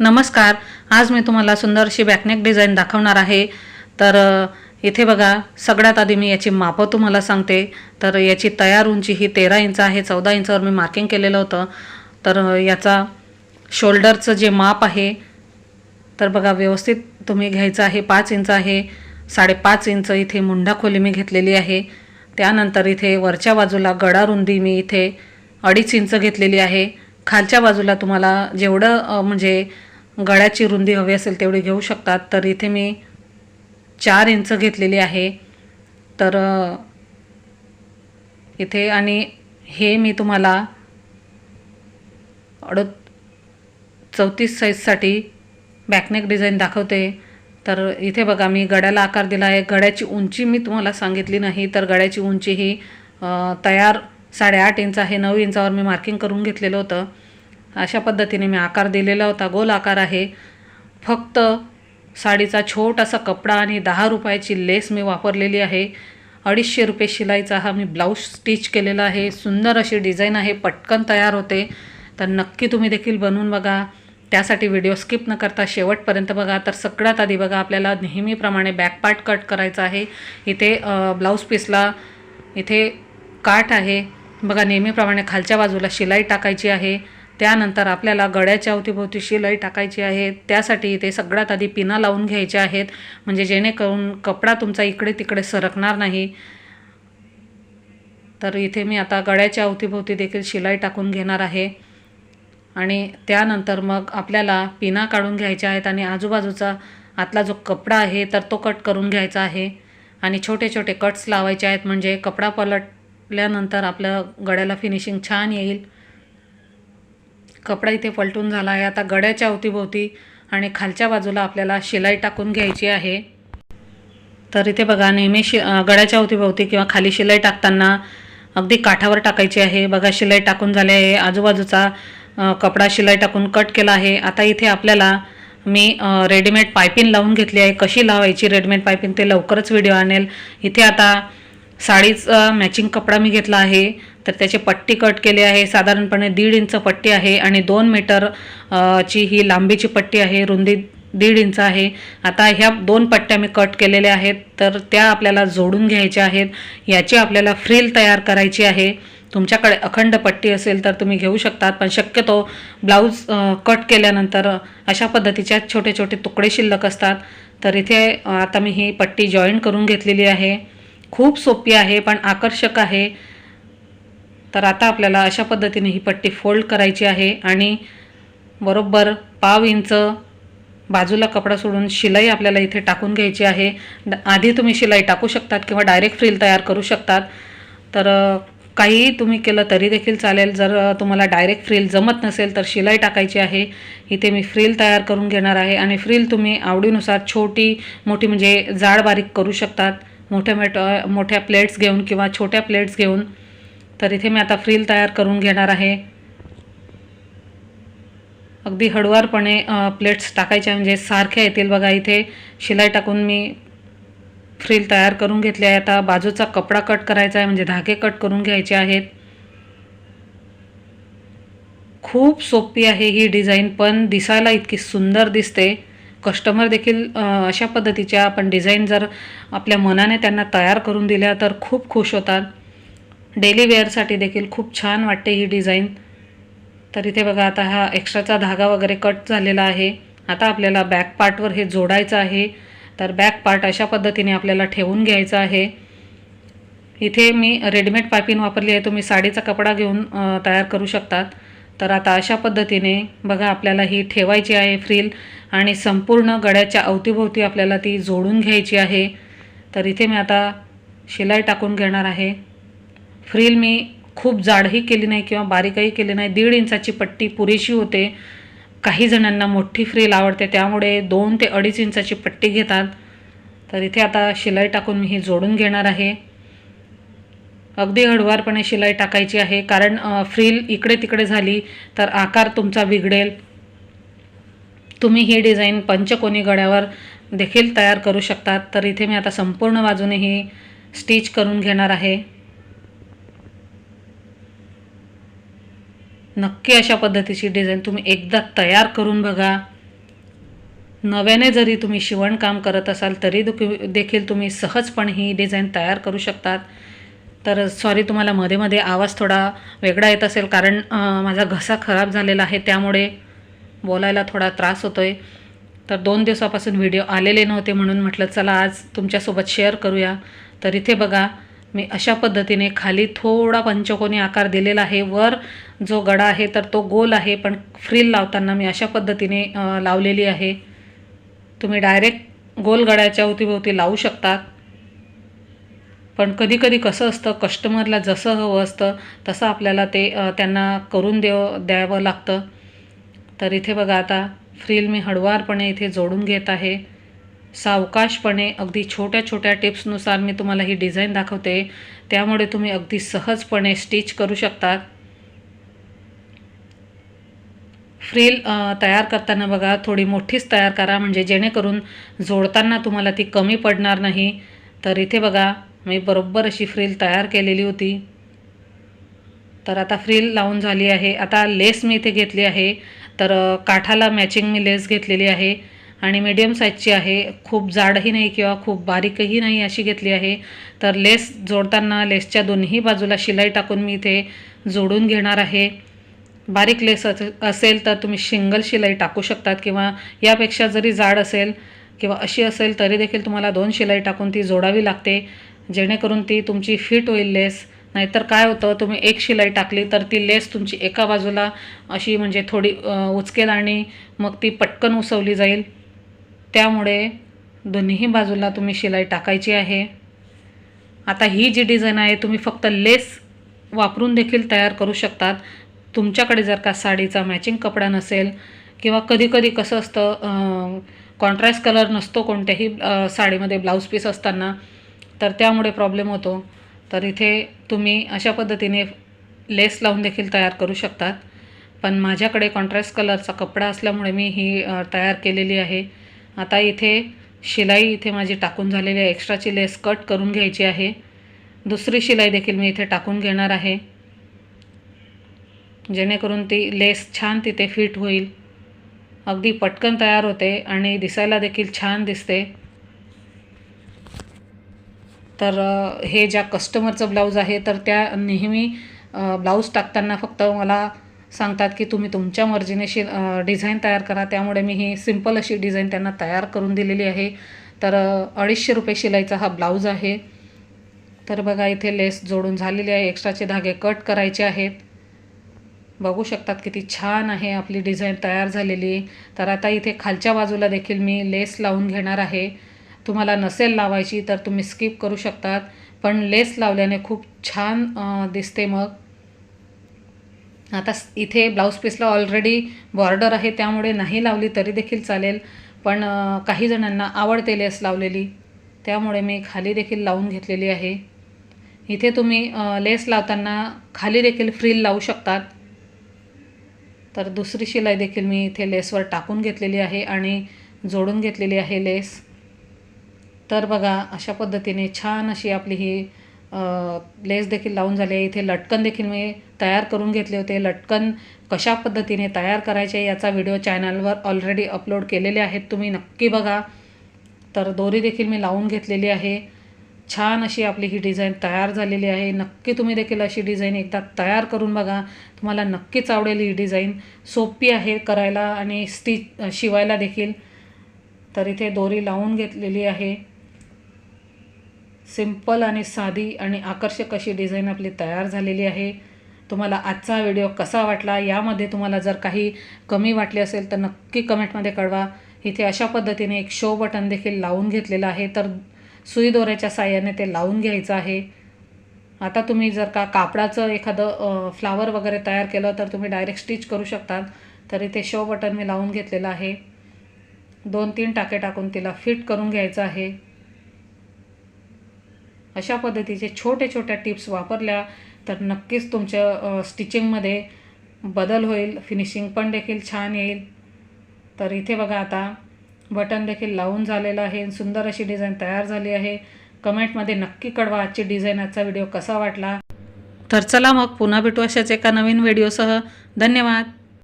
नमस्कार. आज मी तुम्हाला सुंदर अशी बॅकनेक डिझाईन दाखवणार आहे. तर इथे बघा सगळ्यात आधी मी याची मापं तुम्हाला सांगते. तर याची तयार उंची ही तेरा इंच आहे चौदा इंचावर मी मार्किंग केलेलं होतं. तर याचा शोल्डरचं जे माप आहे तर बघा व्यवस्थित तुम्ही घ्यायचं आहे पाच इंच आहे साडेपाच इंच इथे मुंडा खोली मी घेतलेली आहे. त्यानंतर इथे वरच्या बाजूला गडा रुंदी मी इथे अडीच इंच घेतलेली आहे. खालच्या बाजूला तुम्हाला जेवढं म्हणजे गळ्याची रुंदी हवी असेल तेवढी घेऊ शकतात. तर इथे मी चार इंच घेतलेली आहे. तर इथे आणि हे मी तुम्हाला अड चौतीस साईजसाठी बॅकनेक डिझाईन दाखवते. तर इथे बघा मी गड्याला आकार दिला आहे. गड्याची उंची मी तुम्हाला सांगितली नाही तर गड्याची उंची ही तयार साडेआठ इंच आहे. नऊ इंचावर मी मार्किंग करून घेतलेलं होतं. अशा पद्धतीने मी आकार दिलेला होता. गोल आकार आहे. फक्त साडीचा छोटासा कपडा आणि दहा रुपयाची लेस मी वापरलेली आहे. अडीचशे रुपये शिलाईचा हा मी ब्लाऊज स्टिच केलेला आहे. सुंदर अशी डिझाईन आहे. पटकन तयार होते. तर नक्की तुम्ही देखील बनवून बघा. त्यासाठी व्हिडिओ स्किप न करता शेवटपर्यंत बघा. तर सगळ्यात आधी बघा आपल्याला नेहमीप्रमाणे बॅक पार्ट कट करायचा आहे. इथे ब्लाऊज पीसला इथे काठ आहे. बघा नेहमीप्रमाणे खालच्या बाजूला शिलाई टाकायची आहे. त्यानंतर आपल्याला गळ्याच्या अवतीभोवती शिलाई टाकायची आहे. त्यासाठी इथे सगळ्यात आधी पिना लावून घ्यायच्या आहेत. म्हणजे जेणेकरून कपडा तुमचा इकडे तिकडे सरकणार नाही. तर इथे मी आता गळ्याच्या अवतीभोवती देखील शिलाई टाकून घेणार आहे. आणि त्यानंतर मग आपल्याला पिना काढून घ्यायच्या आहेत आणि आजूबाजूचा आतला जो कपडा आहे तर तो कट करून घ्यायचा आहे. आणि छोटे छोटे कट्स लावायचे आहेत. म्हणजे कपडा पलटल्यानंतर आपल्या गळ्याला फिनिशिंग छान येईल. कपडा इथे पलटून झाला आहे. आता गड्याच्या अवतीभोवती आणि खालच्या बाजूला आपल्याला शिलाई टाकून घ्यायची आहे. तर इथे बघा नेहमी शि गड्याच्या गळ्याच्या अवतीभोवती किंवा खाली शिलाई टाकताना अगदी काठावर टाकायची आहे. बघा शिलाई टाकून झाली आहे. आजूबाजूचा कपडा शिलाई टाकून कट केला आहे. आता इथे आपल्याला मी रेडीमेड पायपिंग लावून घेतली आहे. कशी लावायची रेडीमेड पायपिंग ते लवकरच व्हिडिओ आणेल. इथे आता साडीचा मॅचिंग कपडा मी घेतला आहे. तर त्याची पट्टी कट केली आहे. साधारणपणे दीड इंच पट्टी आहे आणि दोन मीटर ची ही लांबीची पट्टी आहे. रुंदी दीड इंच आहे. आता ह्या दोन पट्ट्या मी कट केलेल्या आहेत. तर त्या आपल्याला जोडून घ्यायच्या आहेत. याची आपल्याला फ्रिल तयार करायची आहे. तुमच्याकडे अखंड पट्टी असेल तर तुम्ही घेऊ शकतात पण शक्यतो ब्लाऊज कट केल्यानंतर अशा पद्धतीच्या छोटे छोटे तुकडे शिल्लक असतात. तर इथे आता मी ही पट्टी जॉईन करून घेतलेली आहे. खूप सोपी आहे पण आकर्षक आहे. तर आता आपल्याला अशा पद्धतीने ही पट्टी फोल्ड करायची आहे आणि बरोबर पाव इंच बाजूला कपडा सोडून शिलाई आपल्याला इथे टाकून घ्यायची आहे. आधी तुम्ही शिलाई टाकू शकतात किंवा डायरेक्ट फ्रील तयार करू शकतात. तर काही काहीही तुम्ही केलं तरी देखील चालेल. जर तुम्हाला डायरेक्ट फ्रील जमत नसेल तर शिलाई टाकायची आहे. इथे मी फ्रील तयार करून घेणार आहे आणि फ्रील तुम्ही आवडीनुसार छोटी मोठी म्हणजे जाड बारीक करू शकतात. मोठ्या मोठ्या मोठ्या प्लेट्स घेऊन किंवा छोट्या प्लेट्स घेऊन. तर इथे मी आता फ्रील तयार करून घेणार आहे. अगदी हळुवारपणे प्लेट्स टाकायच्या म्हणजे सारख्या येतील बघा इथे. शिलाई टाकून मी फ्रील तयार करून घेतली आहे. आता बाजूचा कपडा कट करायचा आहे म्हणजे धागे कट करून घ्यायचे आहेत. खूप सोपी आहे ही डिझाईन पण दिसायला इतकी सुंदर दिसते. कस्टमर देखील अशा पद्धतीच्या आपण डिझाईन जर आपल्या मनाने त्यांना तयार करून दिल्या तर खूप खुश होतात. डेली वेअरसाठी देखील खूप छान वाटते ही डिझाईन. तर इथे बघा आता हा एक्स्ट्राचा धागा वगैरे कट झालेला आहे. आता आपल्याला बॅक पार्टवर हे जोडायचं आहे. तर बॅक पार्ट अशा पद्धतीने आपल्याला ठेवून घ्यायचं आहे. इथे मी रेडीमेड पायपिंग वापरली आहे. तुम्ही साडीचा कपडा घेऊन तयार करू शकतात. तर आता अशा पद्धतीने बघा आपल्याला ही ठेवायची आहे फ्रील आणि संपूर्ण गड्याच्या अवतीभोवती आपल्याला ती जोडून घ्यायची आहे. तर इथे मी आता शिलाई टाकून घेणार आहे. फ्रील मी खूप जाडही केली नाही किंवा बारीकही केली नाही. दीड इंचाची पट्टी पुरेशी होते. काही जणांना मोठी फ्रील आवडते. त्यामुळे दोन ते अडीच इंचाची पट्टी घेतात. तर इथे आता शिलाई टाकून मी ही जोडून घेणार आहे. अगदी हळुवारपणे शिलाई टाकायची आहे. कारण फ्रील इकडे तिकडे झाली तर आकार तुमचा बिघडेल. तुम्ही ही डिझाईन पंचकोनी गड्यावर देखील तयार करू शकतात. तर इथे मी आता संपूर्ण बाजूने ही स्टिच करून घेणार आहे. नक्की अशा पद्धतीची डिझाईन तुम्ही एकदा तयार करून बघा. नव्याने जरी तुम्ही शिवणकाम करत असाल तरी दुखी देखील तुम्ही सहजपणे ही डिझाईन तयार करू शकतात. तर सॉरी तुम्हाला मध्ये मध्ये आवाज थोडा वेगळा येत असेल कारण माझा घसा खराब झालेला आहे त्यामुळे बोलायला थोडा त्रास होतो आहे तर दोन दिवसापासून व्हिडिओ आलेले नव्हते म्हणून म्हटलं चला आज तुमच्यासोबत शेअर करूया. तर इथे बघा मी अशा पद्धतीने खाली थोडा पंचकोनी आकार दिलेला आहे. वर जो गडा आहे तर तो गोल आहे पण फ्रील लावताना मी अशा पद्धतीने लावलेली आहे. तुम्ही डायरेक्ट गोल गड्याच्या अवतीभोवती लावू शकतात पण कधी कधी कसं असतं कस्टमरला जसं हवं असतं तसं आपल्याला ते त्यांना करून देव द्यावं लागतं. तर इथे बघा आता फ्रील मी हळुवारपणे इथे जोडून घेत आहे. सावकाशपणे अगदी छोट्या छोट्या टिप्सनुसार मी तुम्हाला ही डिझाईन दाखवते. त्यामुळे तुम्ही अगदी सहजपणे स्टिच करू शकतात. फ्रील तयार करताना बघा थोडी मोठीच तयार करा म्हणजे जेणेकरून जोडताना तुम्हाला ती कमी पडणार नाही. तर इथे बघा मी बरोबर अशी फ्रील तयार केलेली होती. तर आता फ्रील लावून झाली आहे. आता लेस मी इथे घेतली आहे. तर काठाला मॅचिंग मी लेस घेतलेली आहे. आणि मीडियम साईजची आहे. खूप जाडही नाही किंवा खूप बारीकही नाही अशी घेतली आहे. तर लेस जोडताना लेसच्या दोन्ही बाजूला शिलाई टाकून मी इथे जोडून घेणार आहे. बारीक लेस अस- असेल तर तुम्ही सिंगल शिलाई टाकू शकतात किंवा यापेक्षा जरी जाड असेल किंवा अशी असेल तरी देखील तुम्हाला दोन शिलाई टाकून ती जोडावी लागते. जेणेकरून ती तुमची फिट होईल लेस नाहीतर काय होतं तुम्ही एक शिलाई टाकली तर ती लेस तुमची एका बाजूला अशी म्हणजे थोडी उचकेल आणि मग ती पटकन उसवली जाईल. त्यामुळे दोन्ही बाजूला तुम्ही शिलाई टाकायची आहे. आता ही जी डिझाईन आहे तुम्ही फक्त लेस वापरून देखील तयार करू शकतात. तुमच्याकडे जर का साडीचा मॅचिंग कपडा नसेल किंवा कधीकधी कसं असतं कॉन्ट्रास्ट कलर नसतो कोणत्याही साडीमध्ये ब्लाऊज पीस असताना तर त्यामुळे प्रॉब्लेम होतो. तर इथे तुम्ही अशा पद्धतीने लेस लावून देखील तयार करू शकतात. पण माझ्याकडे कॉन्ट्रास्ट कलरचा कपडा असल्यामुळे मी ही तयार केलेली आहे. आता इथे शिलाई इथे माझी टाकून झालेली आहे. एक्स्ट्राची लेस कट करून घ्यायची आहे. दुसरी शिलाई देखील मी इथे टाकून घेणार आहे. जेणेकरून ती लेस छान तिथे फिट होईल. अगदी पटकन तयार होते आणि दिसायला देखील छान दिसते. तर हे ज्या कस्टमरचं ब्लाऊज आहे तर त्या नेहमी ब्लाऊज टाकताना फक्त मला सांगतात की तुम्ही तुमच्या मर्जीने शि डिझाईन तयार करा. त्यामुळे मी ही सिंपल अशी डिझाईन त्यांना तयार करून दिलेली आहे. तर अडीचशे रुपये शिलाईचा हा ब्लाऊज आहे. तर बघा इथे लेस जोडून झालेली आहे. एक्स्ट्राचे धागे कट करायचे आहेत. बघू शकतात किती छान आहे आपली डिझाईन तयार झालेली. तर आता इथे खालच्या बाजूला देखील मी लेस लावून घेणार आहे. तुम्हाला नसेल लावायची तर तुम्ही स्किप करू शकतात. पण लेस लावल्याने खूप छान दिसते मग. आता इथे ब्लाऊज पीसला ऑलरेडी बॉर्डर आहे त्यामुळे नाही लावली तरी देखील चालेल. पण काही जणांना आवडते लेस लावलेली त्यामुळे मी खाली देखील लावून घेतलेली आहे. इथे तुम्ही लेस लावताना खाली देखील फ्रील लावू शकतात. तर दुसरी शिलाई देखील मी इथे लेसवर टाकून घेतलेली आहे आणि जोडून घेतलेली आहे लेस. तर बघा अशा पद्धतीने छान अशी आपली ही लेस देखील लावून झाले. आहे इथे लटकन देखील मी तयार करून घेतले होते. लटकन कशा पद्धतीने तयार करायचे याचा व्हिडिओ चॅनलवर ऑलरेडी अपलोड केलेले आहेत. तुम्ही नक्की बघा. तर दोरी देखील मी लावून घेतलेली आहे. छान अशी आपली ही डिझाईन तयार झालेली आहे. नक्की तुम्ही देखील अशी डिझाईन एकदा तयार करून बघा. तुम्हाला नक्कीच आवडेल ही डिझाईन सोपी आहे करायला आणि स्टिच शिवायला देखील. तर इथे दोरी लावून घेतलेली आहे. सिंपल आणि साधी आणि आकर्षक अशी डिझाईन आपली तयार झालेली आहे. तुम्हाला आजचा व्हिडिओ कसा वाटला यामध्ये तुम्हाला जर काही कमी वाटले असेल तर नक्की कमेंटमध्ये कळवा. इथे अशा पद्धतीने एक शो बटन देखील लावून घेतलेलं आहे. तर सुई दोऱ्याच्या साह्याने ते लावून घ्यायचं आहे. आता तुम्ही जर का कापडाचं एखादं फ्लावर वगैरे तयार केलं तर तुम्ही डायरेक्ट स्टिच करू शकतात तर इथे शो बटन मी लावून घेतलेलं आहे. दोन तीन टाके टाकून तिला फिट करून घ्यायचं आहे. अशा पद्धतीचे छोट्या छोट्या टिप्स वापरल्या तर नक्कीच तुमच्या स्टिचिंगमध्ये बदल होईल फिनिशिंग पण देखील छान येईल. तर इथे बघा आता बटन देखील लावून झालेलं आहे सुंदर अशी डिझाईन तयार झाली आहे. कमेंटमध्ये नक्की कळवा आजची डिझाईन आजचा व्हिडिओ कसा वाटला. तर चला मग पुन्हा भेटू अशाच एका नवीन व्हिडिओसह. धन्यवाद.